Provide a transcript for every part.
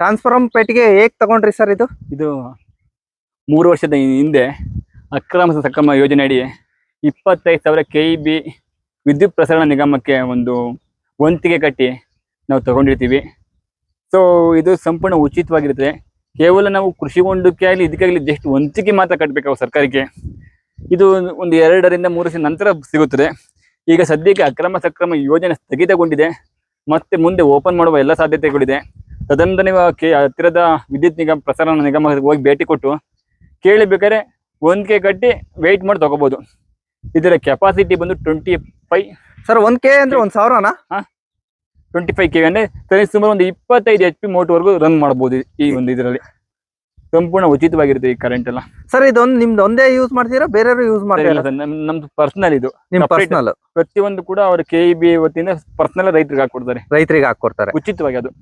Transform ಪೇಟಿಗೆ ಹೇಗ್ ತಗೊಂಡ್ರಿ sir ಇದು? ಇದು ಮೂರು ವರ್ಷದ ಹಿಂದೆ ಅಕ್ರಮ ಸಕ್ರಮ ಯೋಜನೆ ಅಡಿ ಇಪ್ಪತ್ತೈದು ಸಾವಿರ ಕೆ ಇ ಬಿ ವಿದ್ಯುತ್ ಪ್ರಸರಣ ನಿಗಮಕ್ಕೆ ಒಂದು ವಂತಿಗೆ ಕಟ್ಟಿ ನಾವು ತಗೊಂಡಿರ್ತೀವಿ. ಸೊ ಇದು ಸಂಪೂರ್ಣ ಉಚಿತವಾಗಿರುತ್ತದೆ. ಕೇವಲ ನಾವು ಕೃಷಿ ಹೊಂಡಕ್ಕೆ ಆಗಲಿ ಇದಕ್ಕಾಗಲಿ ಜಸ್ಟ್ ವಂತಿಗೆ ಮಾತ್ರ ಕಟ್ಟಬೇಕು ಸರ್ಕಾರಕ್ಕೆ. ಇದು ಒಂದು ಎರಡರಿಂದ ಮೂರು ವರ್ಷ ನಂತರ ಸಿಗುತ್ತದೆ. ಈಗ ಸದ್ಯಕ್ಕೆ ಅಕ್ರಮ ಸಕ್ರಮ ಯೋಜನೆ ಸ್ಥಗಿತಗೊಂಡಿದೆ. ಮತ್ತೆ ಮುಂದೆ ಓಪನ್ ಮಾಡುವ ಎಲ್ಲ ಸಾಧ್ಯತೆಗಳಿದೆ. ತದನಂತರ ನೀವು ಕೆ ಹತ್ತಿರದ ವಿದ್ಯುತ್ ನಿಗಮ ಪ್ರಸರಣ ನಿಗಮಕ್ಕೆ ಹೋಗಿ ಭೇಟಿ ಕೊಟ್ಟು ಕೇಳಬೇಕಾದ್ರೆ ಒಂದ್ಕೆ ಕಟ್ಟಿ ವೆಯ್ಟ್ ಮಾಡಿ ತಗೋಬಹುದು ಇದರ ಕೆಪಾಸಿಟಿ ಬಂದು ಟ್ವೆಂಟಿ ಫೈವ್ ಸರ್ ಒಂದ್ ಕೆ ಅಂದ್ರೆ ಒಂದ್ ಸಾವಿರನಾ? ಟ್ವೆಂಟಿ ಫೈವ್ ಕೆ ಅಂದ್ರೆ ಸರಿ ಸುಮಾರು ಒಂದು ಇಪ್ಪತ್ತೈದು ಎಚ್ ಪಿ ಮೋಟ್ವರೆಗೂ ರನ್ ಮಾಡಬಹುದು ಈ ಒಂದು ಇದರಲ್ಲಿ. ಸಂಪೂರ್ಣ ಉಚಿತವಾಗಿರುತ್ತೆ ಈ ಕರೆಂಟ್ ಎಲ್ಲ. ಸರ್ ಇದೊಂದು ನಿಮ್ದು ಒಂದೇ ಯೂಸ್ ಮಾಡ್ತೀರಾ? ಬೇರೆ ಯೂಸ್ ಮಾಡ್ತೀರಾ ನಮ್ದು ಪರ್ಸನಲ್ ಇದು. ನಿಮ್. ಪರ್ಸನಲ್ ಪ್ರತಿಯೊಂದು ಕೂಡ ಅವರು ಕೆ ಇ ಬಿ ವತಿಯಿಂದ ಪರ್ಸನಲ್ ರೈತರಿಗೆ ಹಾಕೊಡ್ತಾರೆ ರೈತರಿಗೆ ಹಾಕೊಡ್ತಾರೆ ಉಚಿತವಾಗಿ ಅದು.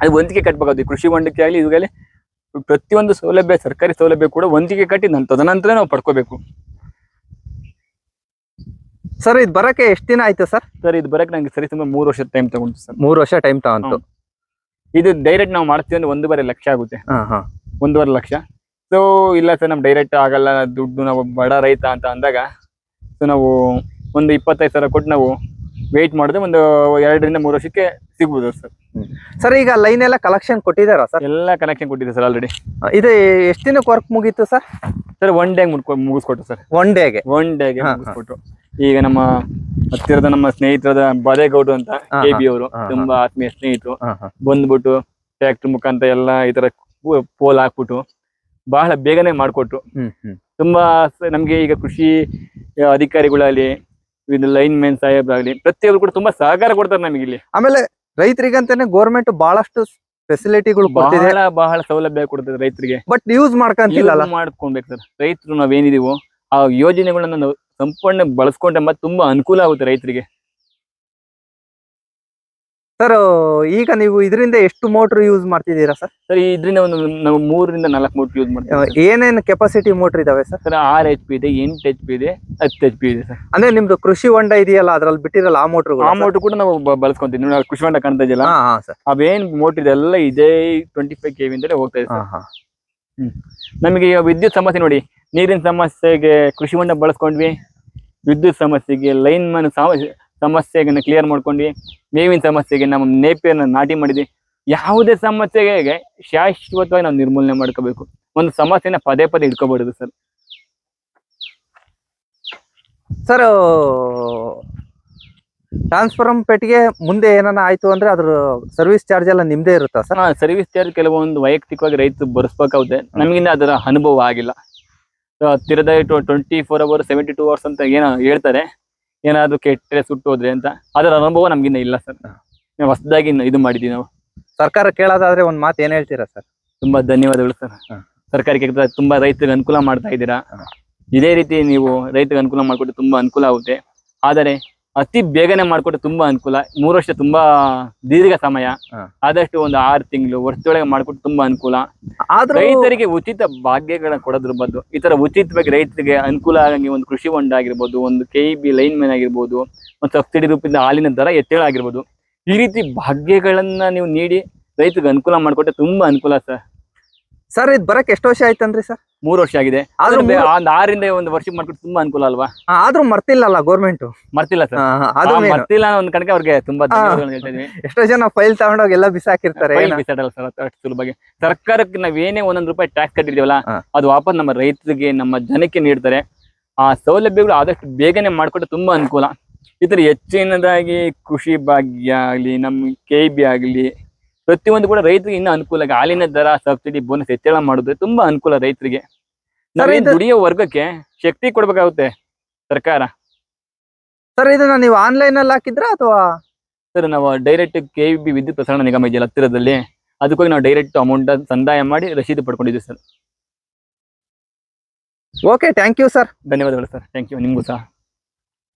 ಅದು ಒಂದಿಗೆ ಕಟ್ಟಬೇಕಾಗುತ್ತೆ ಕೃಷಿ ಹೊಂಡಕ್ಕೆ ಆಗಲಿ ಇವಾಗಲೇ ಪ್ರತಿಯೊಂದು ಸೌಲಭ್ಯ ಸರ್ಕಾರಿ ಸೌಲಭ್ಯ ಕೂಡ ಒಂದಿಗೆ ಕಟ್ಟಿ ನಮ್ಮ ತದನಂತರ ನಾವು ಪಡ್ಕೋಬೇಕು. ಸರ್ ಇದು ಬರಕ್ಕೆ ಎಷ್ಟು ದಿನ ಆಯ್ತು ಸರ್? ಸರ್ ಇದು ಬರಕ್ಕೆ ನಂಗೆ ಸರಿ ಸುಮಾರು ಮೂರು ವರ್ಷದ ಟೈಮ್ ತಗೊಂಡು ಸರ್. ಮೂರು ವರ್ಷ ಟೈಮ್ ತಗೊಂತು ಇದು ಡೈರೆಕ್ಟ್ ನಾವು ಮಾಡ್ತೀವಿ ಅಂದ್ರೆ ಒಂದೂವರೆ ಲಕ್ಷ ಆಗುತ್ತೆ. ಒಂದೂವರೆ ಲಕ್ಷ. ಸೊ ಇಲ್ಲ ಸರ್ ನಮ್ ಡೈರೆಕ್ಟ್ ಆಗಲ್ಲ ದುಡ್ಡು ನಾವು ಬಡ ರೈತ ಅಂತ ಅಂದಾಗ ಸೊ ನಾವು ಒಂದು ಇಪ್ಪತ್ತೈದು ಸಾವಿರ ಕೊಟ್ಟು ನಾವು ವೆಯ್ಟ್ ಮಾಡಿದ್ರೆ ಒಂದು ಎರಡರಿಂದ ಮೂರು ವರ್ಷಕ್ಕೆ ಸಿಗ್ಬೋದು ಸರ್. ಸರ್ ಈಗ ಲೈನ್ ಎಲ್ಲ ಕಲೆಕ್ಷನ್ ಕೊಟ್ಟಿದ್ದಾರಾ ಸರ್? ಎಲ್ಲ ಕನೆಕ್ಷನ್ ಕೊಟ್ಟಿದೆ ಸರ್ ಆಲ್ರೆಡಿ ಇದು ಎಷ್ಟು ದಿನಕ್ಕೆ ವರ್ಕ್ ಮುಗೀತು ಸರ್? ಸರ್ ಒನ್ ಡೇ ಮುಡ್ಕೊ ಮುಗಿಸ್ಕೊಟ್ರು ಸರ್. ಒನ್ ಡೇಗೆ ಒನ್ ಡೇಗೆ. ಮುಗಿಸ್ಕೊಟ್ರು. ಈಗ ನಮ್ಮ ಹತ್ತಿರದ ನಮ್ಮ ಸ್ನೇಹಿತರದ ಬದೇಗೌಡ್ರು ಅಂತ ಕೆ ಬಿ ಅವರು. ತುಂಬಾ ಆತ್ಮೀಯ ಸ್ನೇಹಿತರು. ಬಂದ್ಬಿಟ್ಟು ಟ್ರ್ಯಾಕ್ಟರ್ ಮುಖಾಂತರ ಎಲ್ಲ ಈ ತರ ಪೋಲ್ ಹಾಕ್ಬಿಟ್ಟು ಬಹಳ ಬೇಗನೆ ಮಾಡ್ಕೊಟ್ರು. ತುಂಬಾ ನಮ್ಗೆ ಈಗ ಕೃಷಿ ಅಧಿಕಾರಿಗಳಲ್ಲಿ ಇದು ಲೈನ್ ಸಾಹೇಬ್ ಸಾಹೇಬ್ರಾಗ್ಲಿ ಪ್ರತಿಯೊಬ್ರು ಕೂಡ ತುಂಬಾ ಸಹಕಾರ ಕೊಡ್ತಾರೆ ನಮಗೆ ಇಲ್ಲಿ. ಆಮೇಲೆ ರೈತರಿಗಂತಾನೆ ಗೋರ್ಮೆಂಟ್ ಬಹಳಷ್ಟು ಫೆಸಿಲಿಟಿಗಳು ಬಹಳ ಬಹಳ ಸೌಲಭ್ಯ ಕೊಡ್ತದೆ ರೈತರಿಗೆ. ಬಟ್ ಯೂಸ್ ಮಾಡ್ಕೊಂತಿಲ್ಲ ಮಾಡ್ಕೊಬೇಕು ಸರ್. ರೈತರು ನಾವೇನಿದೀವೋ ಆ ಯೋಜನೆಗಳನ್ನ ನಾವು ಸಂಪೂರ್ಣ ಬಳಸ್ಕೊಂಡ್ರೆ ಮತ್ತೆ ತುಂಬಾ ಅನುಕೂಲ ಆಗುತ್ತೆ ರೈತರಿಗೆ ಸರ್ ಈಗ ನೀವು ಇದರಿಂದ ಎಷ್ಟು ಮೋಟರ್ ಯೂಸ್ ಮಾಡ್ತಿದ್ದೀರಾ ಸರ್ ಸರ್ ಇದರಿಂದ ಒಂದು ನಾವು ಮೂರರಿಂದ ನಾಲ್ಕು ಮೋಟರ್ ಯೂಸ್ ಮಾಡ್ತೀವಿ ಏನೇನು ಕೆಪಾಸಿಟಿ ಮೋಟರ್ ಇದಾವೆ ಸರ್ ಸರ್ ಆರ್ ಎಚ್ ಪಿ ಇದೆ ಎಂಟು ಎಚ್ ಪಿ ಇದೆ ಹತ್ತು ಎಚ್ ಪಿ ಇದೆ ಸರ್ ಅಂದ್ರೆ ನಿಮ್ದು ಕೃಷಿ ಹೊಂಡ ಇದೆಯಲ್ಲ ಅದ್ರಲ್ಲಿ ಬಿಟ್ಟಿರಲ್ಲ ಆ ಮೋಟರ್ ಆ ಮೋಟರ್ ಕೂಡ ನಾವು ಬಳಸ್ಕೊಂತೀವಿ. ನೋಡಿ ಕೃಷಿ ಹೊಂಡ ಕಾಣ್ತಾ ಇದೆಯಲ್ಲ? ಹಾ ಹಾ ಸರ್ ಅವೇನ್ ಮೋಟರ್ ಇದೆ ಎಲ್ಲ ಇದೇ ಟ್ವೆಂಟಿ ಫೈವ್ ಕೆ ಇಂದಲೇ ಹೋಗ್ತಾ ಇದೆ ನಮಗೆ ಈಗ ವಿದ್ಯುತ್ ಸಮಸ್ಯೆ ನೋಡಿ ನೀರಿನ ಸಮಸ್ಯೆಗೆ ಕೃಷಿ ಹೊಂಡ ಬಳಸ್ಕೊಂಡ್ವಿ. ವಿದ್ಯುತ್ ಸಮಸ್ಯೆಗೆ ಲೈನ್ ಮ್ಯಾನ್ ಸಮಸ್ಯೆಗೆ ಕ್ಲಿಯರ್ ಮಾಡ್ಕೊಂಡ್ವಿ. ಮೇವಿನ ಸಮಸ್ಯೆಗೆ ನಮ್ಮ ನೇಪಿಯನ್ನು ನಾಟಿ ಮಾಡಿದ್ವಿ. ಯಾವುದೇ ಸಮಸ್ಯೆಗೆ ಶಾಶ್ವತವಾಗಿ ನಾವು ನಿರ್ಮೂಲನೆ ಮಾಡ್ಕೋಬೇಕು. ಒಂದು ಸಮಸ್ಯೆನ ಪದೇ ಪದೇ ಇಟ್ಕೋಬಾರ್ದು ಸರ್. ಸರ್ ಟ್ರಾನ್ಸ್ಫಾರ್ಮ್ ಪೆಟ್ಟಿಗೆ ಮುಂದೆ ಏನಾನ ಆಯ್ತು ಅಂದ್ರೆ ಅದ್ರ ಸರ್ವಿಸ್ ಚಾರ್ಜ್ ಎಲ್ಲ ನಿಮ್ದೇ ಇರುತ್ತಾ ಸರ್? ಹಾ ಸರ್ವಿಸ್ ಚಾರ್ಜ್ ಕೆಲವೊಂದು ವೈಯಕ್ತಿಕವಾಗಿ ರೈತರು ಬರ್ಸ್ಬೇಕಾಗುತ್ತೆ. ನಮಗಿಂದ ಅದರ ಅನುಭವ ಆಗಿಲ್ಲ. ಹತ್ತಿರದ twenty four hour seventy two hours ಅಂತ ಏನೋ ಹೇಳ್ತಾರೆ. ಏನಾದ್ರು ಕೆಟ್ಟರೆ ಸುಟ್ಟು ಹೋದ್ರೆ ಅಂತ ಅದರ ಅನುಭವ ನಮ್ಗಿನ್ನ ಇಲ್ಲ ಸರ್. ನಾವು ಹೊಸದಾಗಿ ಇದು ಮಾಡಿದ್ವಿ ನಾವು. ಸರ್ಕಾರ ಕೇಳೋದಾದ್ರೆ ಒಂದ್ ಮಾತು ಏನ್ ಹೇಳ್ತೀರಾ ಸರ್? ತುಂಬಾ ಧನ್ಯವಾದಗಳು ಸರ್. ಸರ್ಕಾರಕ್ಕೆ ತುಂಬಾ ರೈತರಿಗೆ ಅನುಕೂಲ ಮಾಡ್ತಾ ಇದ್ದೀರಾ? ಇದೇ ರೀತಿ ನೀವು ರೈತರಿಗೆ ಅನುಕೂಲ ಮಾಡಿಕೊಟ್ಟು ತುಂಬಾ ಅನುಕೂಲ ಆಗುತ್ತೆ. ಆದರೆ ಅತಿ ಬೇಗನೆ ಮಾಡಿಕೊಟ್ಟು ತುಂಬಾ ಅನುಕೂಲ. ಮೂರು ವರ್ಷ ತುಂಬಾ ದೀರ್ಘ ಸಮಯ. ಆದಷ್ಟು ಒಂದು ಆರು ತಿಂಗಳು ವರ್ಷದೊಳಗೆ ಮಾಡಿಕೊಟ್ಟು ತುಂಬಾ ಅನುಕೂಲ. ಆದ್ರೂ ರೈತರಿಗೆ ಉಚಿತ ಭಾಗ್ಯಗಳನ್ನ ಕೊಡೋದ್ರ ಬದ್ದು ಈ ತರ ಉಚಿತವಾಗಿ ರೈತರಿಗೆ ಅನುಕೂಲ ಆಗಂಗೆ ಒಂದು ಕೃಷಿ ಹೊಂಡ ಆಗಿರ್ಬೋದು ಒಂದು ಕೆ ಬಿ ಲೈನ್ ಮ್ಯಾನ್ ಆಗಿರ್ಬೋದು ಒಂದು ಸಬ್ಸಿಡಿ ರೂಪದಿಂದ ಹಾಲಿನ ದರ ಹೆಚ್ಚಳ ಆಗಿರ್ಬೋದು. ಈ ರೀತಿ ಭಾಗ್ಯಗಳನ್ನ ನೀವು ನೀಡಿ ರೈತರಿಗೆ ಅನುಕೂಲ ಮಾಡಿಕೊಟ್ಟೆ ತುಂಬಾ ಅನುಕೂಲ ಸರ್. ಸರ್ ಇದು ಬರಕ್ ಎಷ್ಟು ವರ್ಷ ಆಯ್ತಂದ್ರಿ ಸರ್? ಮೂರು ವರ್ಷ ಆಗಿದೆ. ಆದ್ರೂ ಒಂದ್ ವರ್ಷ ಒಂದು ವರ್ಷಕ್ಕೆ ಮಾಡ್ಕೊಂಡು ತುಂಬಾ ಅನುಕೂಲ ಅಲ್ವಾ? ಆದ್ರೂ ಮರ್ತಿಲ್ಲಲ್ಲ ಗೌರ್ಮೆಂಟ್ ಮರ್ತಿಲ್ಲ ಸರ್. ಅದು. ಮರ್ತಿಲ್ಲ ಅನ್ನೋ ಒಂದ್ ಕಣಕ್ಕೆ ಅವ್ರಿಗೆ ತುಂಬಾ ಎಷ್ಟೋ ಜನ ಫೈಲ್ ತಗೊಂಡೋಗಿ ಎಲ್ಲ ಬಿಸಾಕಿರ್ತಾರೆ? ಬಿಸಾಡಲ್ಲ ಸರ್ ಅಷ್ಟು ಸುಲಭವಾಗಿ. ಸರ್ಕಾರಕ್ಕೆ ಏನೇ ಒಂದೊಂದ್ ರೂಪಾಯಿ ಟ್ಯಾಕ್ಸ್ ಕಟ್ಟಿದೀವಲ್ಲ ಅದು ವಾಪಸ್ ನಮ್ಮ ರೈತರಿಗೆ ನಮ್ಮ ಜನಕ್ಕೆ ನೀಡ್ತಾರೆ. ಆ ಸೌಲಭ್ಯಗಳು ಆದಷ್ಟು ಬೇಗನೆ ಮಾಡಿಕೊಟ್ಟು ತುಂಬಾ ಅನುಕೂಲ. ಈ ತರ ಹೆಚ್ಚಿನದಾಗಿ ಕೃಷಿ ಭಾಗ್ಯ ಆಗ್ಲಿ ನಮ್ ಕೆ ಬಿ ಆಗ್ಲಿ ಪ್ರತಿಯೊಂದು ಕೂಡ ರೈತರಿಗೆ ಇನ್ನೂ ಅನುಕೂಲ. ಹಾಲಿನ ದರ ಸಬ್ಸಿಡಿ ಬೋನಸ್ ಹೆಚ್ಚಳ ಮಾಡೋದು ತುಂಬಾ ಅನುಕೂಲ ರೈತರಿಗೆ. ನಾವೇನ್ ಇದು- ದುಡಿಯೋ ವರ್ಗಕ್ಕೆ ಶಕ್ತಿ ಕೊಡ್ಬೇಕಾಗುತ್ತೆ ಸರ್ಕಾರ. ಸರ್ ಇದನ್ನ ನೀವು ಆನ್ಲೈನ್ ಅಲ್ಲಿ ಹಾಕಿದ್ರ ಅಥವಾ? ಸರ್ ನಾವು ಡೈರೆಕ್ಟ್ ಕೆ ಬಿ ವಿದ್ಯುತ್ ಪ್ರಸರಣ ನಿಗಮ ಇದೆಯಲ್ಲ ಹತ್ತಿರದಲ್ಲಿ. ಅದಕ್ಕೋಗಿ ನಾವು ಡೈರೆಕ್ಟ್ ಅಮೌಂಟ್ ಸಂದಾಯ ಮಾಡಿ ರಸೀದಿ ಪಡ್ಕೊಂಡಿದ್ದೀವಿ sir. Okay thank you sir ಧನ್ಯವಾದಗಳು ಸರ್. ಥ್ಯಾಂಕ್ ಯು ನಿಮಗೂ ಸಹ.